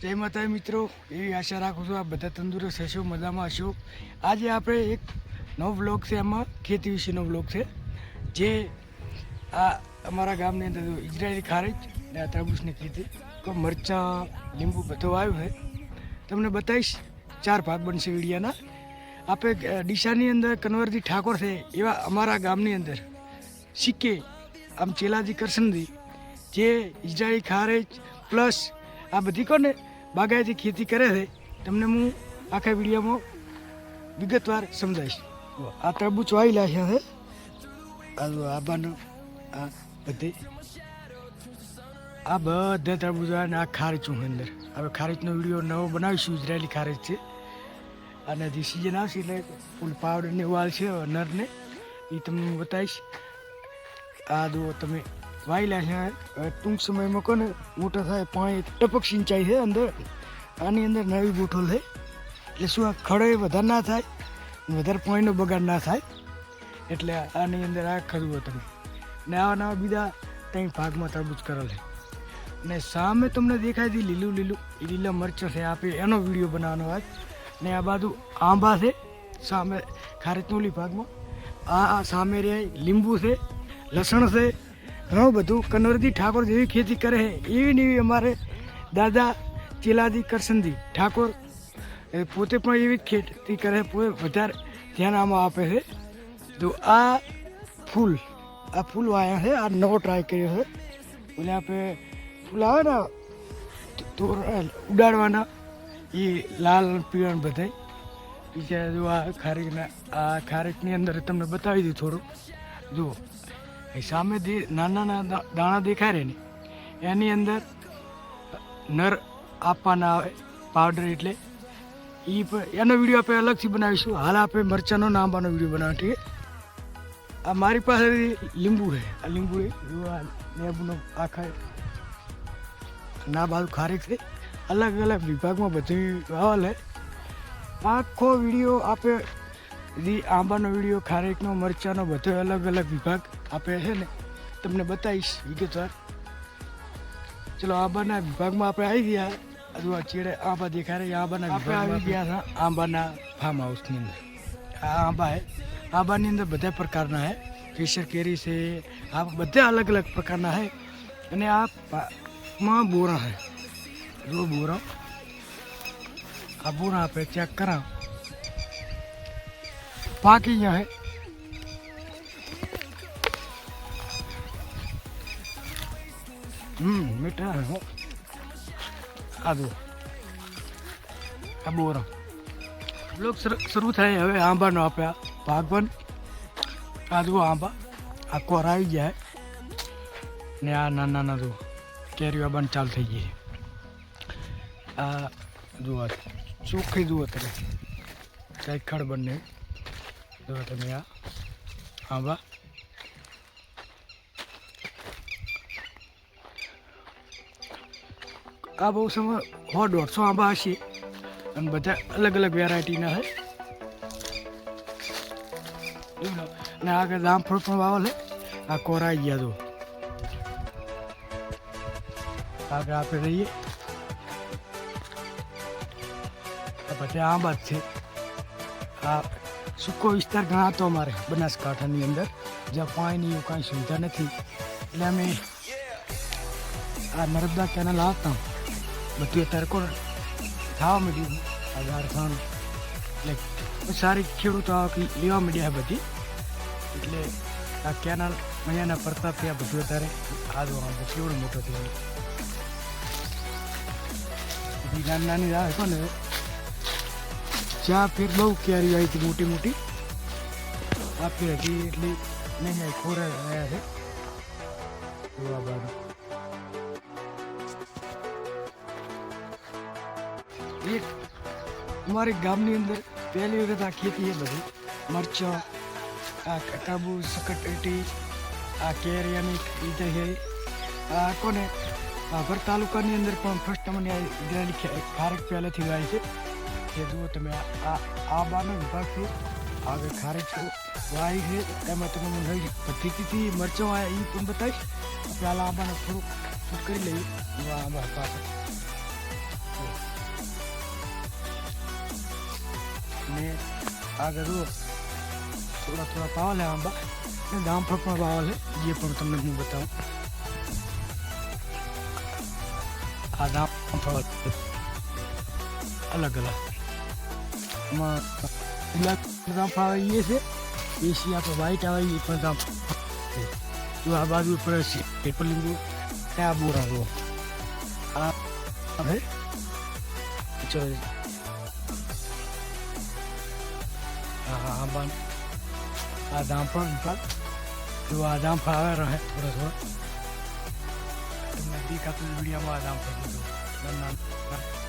જય માતા મિત્રો, એવી આશા રાખું છું આ બધા તંદુરસ્ત હશો, મજામાં હશો. આજે આપણે એક નવો બ્લોગ છે, એમાં ખેતી વિશેનો બ્લોગ છે, જે આ અમારા ગામની અંદર ઇઝરાયેલી ખારેજ ને આ તરબૂચની ખેતી. તો મરચાં, લીંબુ બધું આવ્યું છે. તમને બતાવીશ, ચાર ભાગ બનશે વિડીયાના. આપણે ડીસાની અંદર કનવરજી ઠાકોર છે, એવા અમારા ગામની અંદર સિક્કે, આમ ચેલાજી કરશનજી જે ઇઝરાયેલી ખારેજ પ્લસ આ બધી કોને બાગાયતી ખેતી કરે છે, તમને હું આખા વિડીયોમાં વિગતવાર સમજાવીશ. આ તરબૂચ વાવેલા છે. જો આબાનું આ બધી. આ બધા તરબૂચ અને આ ખારીચું અંદર. હવે ખારીચનો વીડિયો નવો બનાવીશું, ઇઝરાયેલી ખારીચ છે. અને જે સિઝન આવશે એટલે ફૂલ પાવડરને વાલ છે, નરને એ તમને હું બતાવીશ. આ જુઓ તમે. વાયેલા છે. ટૂંક સમયમાં કોને મોટા થાય, પાણી ટપક સિંચાઈ છે અંદર. આની અંદર નવી બોટલ છે. એટલે શું આ ખડે વધારે ના થાય, વધારે પાણીનો બગાડ ના થાય. એટલે આની અંદર આ ખરું તમે. ને આવા નવા બીજા ત્યાં ભાગમાં તરબૂચ કરેલ છે. ને સામે તમને દેખાય છે લીલું લીલું, લીલા મરચો છે. આપે એનો વીડિયો બનાવવાનો આજ ને આ બાજુ આંબા છે, સામે ખારેચનોલી ભાગમાં. આ સામે રહે લીંબુ છે, લસણ છે ઘણું બધું કનોરજી ઠાકોર જેવી ખેતી કરે છે. એવી ને એવી અમારે દાદા ચેલાજી કરસનજી ઠાકોર, એ પોતે પણ એવી જ ખેતી કરે પોતે વધારે ધ્યાન આમાં આપે છે. તો આ ફૂલ આ ફૂલ વાયા છે. આ નવો ટ્રાય કર્યો છે. એટલે આપણે ફૂલ આવે ને તો ઉડાડવાના, એ લાલ, પીળા બધા બીજા જો આ ખારેકના, આ ખારેકની અંદર તમને બતાવી દઉં થોડું. જુઓ. એ સામે નાના નાના દાણા દેખાય રહે ને. એની અંદર નર આપવાના આવે પાવડર એટલે. એ એનો વીડિયો આપણે અલગથી બનાવીશું. હાલ આપણે મરચાંનો નાંબાનો વીડિયો બનાવીએ આ મારી પાસે લીંબુ છે. આ લીંબુ લેબુનો આખા ના બાજુ ખારેક છે. અલગ અલગ વિભાગમાં બધી વાવલ છે આખો વીડિયો આપે જે આંબાનો વીડિયો ખારેકનો, મરચાંનો બધો અલગ અલગ વિભાગ. આપે છે ને તમને બતાવીશ. વિગતવાર ચલો આંબાના વિભાગમાં આપણે આવી ગયા. હજુ આ ચેડે આંબા દેખાય રહ્યા. આંબાના વિભાગમાં આવી ગયા હતા. આંબાના ફાર્મ હાઉસની અંદર. આ આંબા હે. આંબાની અંદર બધા પ્રકારના હે. કેસર કેરી છે. આ બધા અલગ અલગ પ્રકારના હે. અને આ પા- માં બોરા હે. જો બોરા આ બોરા આપણે ચેક કરાવ. પાકી ગયા હે. હમ, મીઠા હે આ જો આ બોરા. બ્લોક શરૂ થાય હવે આંબાનો આપ્યા ભાગવન. આ જુઓ આંબા. આ કોર આવી જાય. ને આ નાના નાના જુઓ. કેરીઓ આંબાને ચાલુ થઈ ગઈ આ જુઓ ચોખ્ખી જુઓ તમે. કંઈક ખડ બંને. જુઓ તમે આ આંબા. આ બહુ સમય સો દોઢસો આંબા હશે. અને બધા અલગ અલગ વેરાયટીના જોઈ ને આગળ જામફળ પણ વાવેલ છે આ કોરાઈ ગયા તો આગળ આપણે રહીએ. બધા આંબા જ છે. આ સૂકો વિસ્તાર ગણાતો અમારે બનાસકાંઠાની અંદર, જ્યાં પાણીની કાંઈ સુવિધા નથી. એટલે અમે આ નર્મદા કેનાલ આવતા. અત્યારે કોણ થવા માંડ્યું આધાર ખાણ એટલે સારી ખેડૂતો આવક લેવા માંડ્યા છે બધી એટલે આ કેનાલ અહીંયાના પ્રતાપથી આ બધું અત્યારે આદો આંબો કેવડો મોટો થયો બધી નાની નાની રાહ હતો ને જ્યાં ફેર બહુ કેરી આવી હતી મોટી મોટી આ ફેર હતી એટલી નહીં આવી ખોરા આવ્યા છે જોવા બાદ એક અમારી ગામની અંદર પહેલી વખત આ ખેતી છે બધી. મરચાં, આ કાબુ સકટેટી આ કેરિયાની લીધે છે. આ કોને? ભાભર તાલુકાની અંદર પણ ફર્સ્ટ મને આ ઇઝરાયેલી ખારેક પહેલેથી વાય છે. જે જુઓ તમે, આ આ આ બારનો વિભાગ છે. આગળ ખારેક વાય છે. એમાં તમે હું નવી પદ્ધતિથી મરચાં વાય એ પણ બતાવીશ. પહેલાં આબાને થોડુંક કરી લઈએ. આ આંબા પાછળ અને આગળ જુઓ થોડા થોડા પાવા છે આંબા અને જામફળ પણ પાવા છે જે પણ તમને હું બતાવું. આ જામફળ અલગ અલગ. એમાં જામફળ આવે એ છે એસી આપણે વ્હાઈટ આવે એ પણ જામફળ છે. જો આ બાજુ પર છે, પેપર લીંબુ આ બોરા જુઓ આ હવે ચલો આંબા આ જામફળ નિકાલ જો આ જામફળ આવે રહે થોડા થોડા. તમને દેખાતું વિડીયોમાં આ જામફળ લીધું